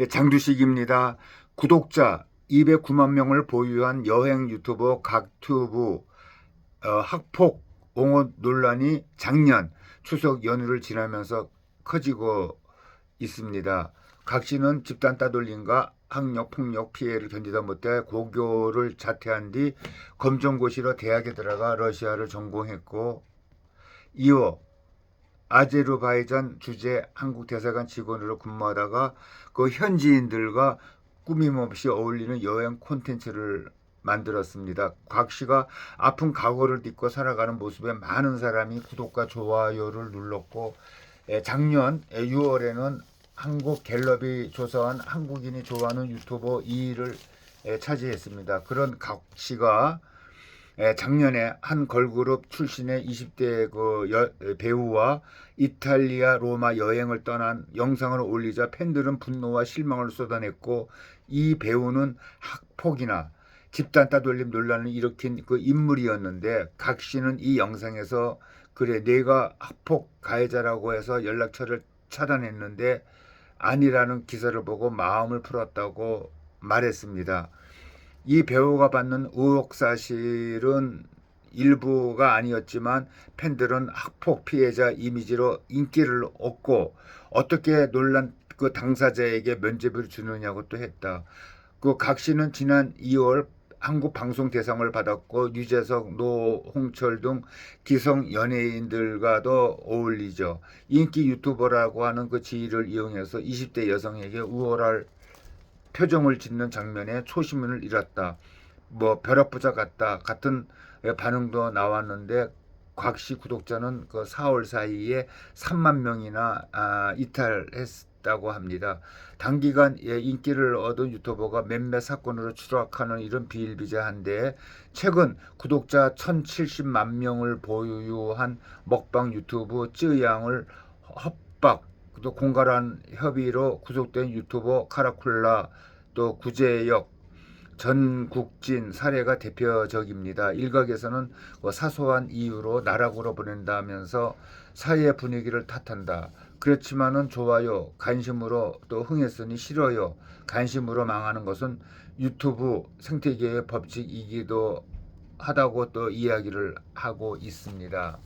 예, 장두식입니다. 구독자 209만 명을 보유한 여행 유튜버 각튜브 어, 학폭 옹호 논란이 작년 추석 연휴를 지나면서 커지고 있습니다. 각 씨는 집단 따돌림과 학력 폭력 피해를 견디다 못해 고교를 자퇴한 뒤 검정고시로 대학에 들어가 러시아를 전공했고 이후 아제르바이잔 주재 한국 대사관 직원으로 근무하다가 그 현지인들과 꾸밈없이 어울리는 여행 콘텐츠를 만들었습니다. 곽 씨가 아픈 각오를 딛고 살아가는 모습에 많은 사람이 구독과 좋아요를 눌렀고 예, 작년 6월에는 한국 갤럽이 조사한 한국인이 좋아하는 유튜버 2위를 예, 차지했습니다. 그런 곽 씨가 예, 작년에 한 걸그룹 출신의 20대 그 여- 배우와 이탈리아 로마 여행을 떠난 영상을 올리자 팬들은 분노와 실망을 쏟아냈고 이 배우는 학폭이나 집단 따돌림 논란을 일으킨 그 인물이었는데 각 씨는 이 영상에서 그래 내가 학폭 가해자라고 해서 연락처를 차단했는데 아니라는 기사를 보고 마음을 풀었다고 말했습니다. 이 배우가 받는 의혹 사실은 일부가 아니었지만 팬들은 학폭 피해자 이미지로 인기를 얻고 어떻게 논란 그 당사자에게 면죄부를 주느냐고 또 했다. 그 각 씨는 지난 2월 한국 방송 대상을 받았고 유재석, 노홍철 등 기성 연예인들과도 어울리죠. 인기 유튜버라고 하는 그 지위를 이용해서 20대 여성에게 우월할 표정을 짓는 장면에 초심을 잃었다. 뭐 벼락부자 같다 같은 반응도 나왔는데 곽씨 구독자는 그 4월 사이에 3만 명이나 아, 이탈했다고 합니다. 단기간 예, 인기를 얻은 유튜버가 몇몇 사건으로 추락하는 일은 비일비재한데 최근 구독자 1,070만 명을 보유한 먹방 유튜브 쯔양을 협박 또 공갈한 협의로 구속된 유튜버 카라쿨라 또 구제역 전국진 사례가 대표적입니다. 일각에서는 뭐 사소한 이유로 나락으로 보낸다면서 사회 분위기를 탓한다. 그렇지만은 좋아요, 관심으로 또 흥했으니 싫어요. 관심으로 망하는 것은 유튜브 생태계의 법칙이기도 하다고 또 이야기를 하고 있습니다.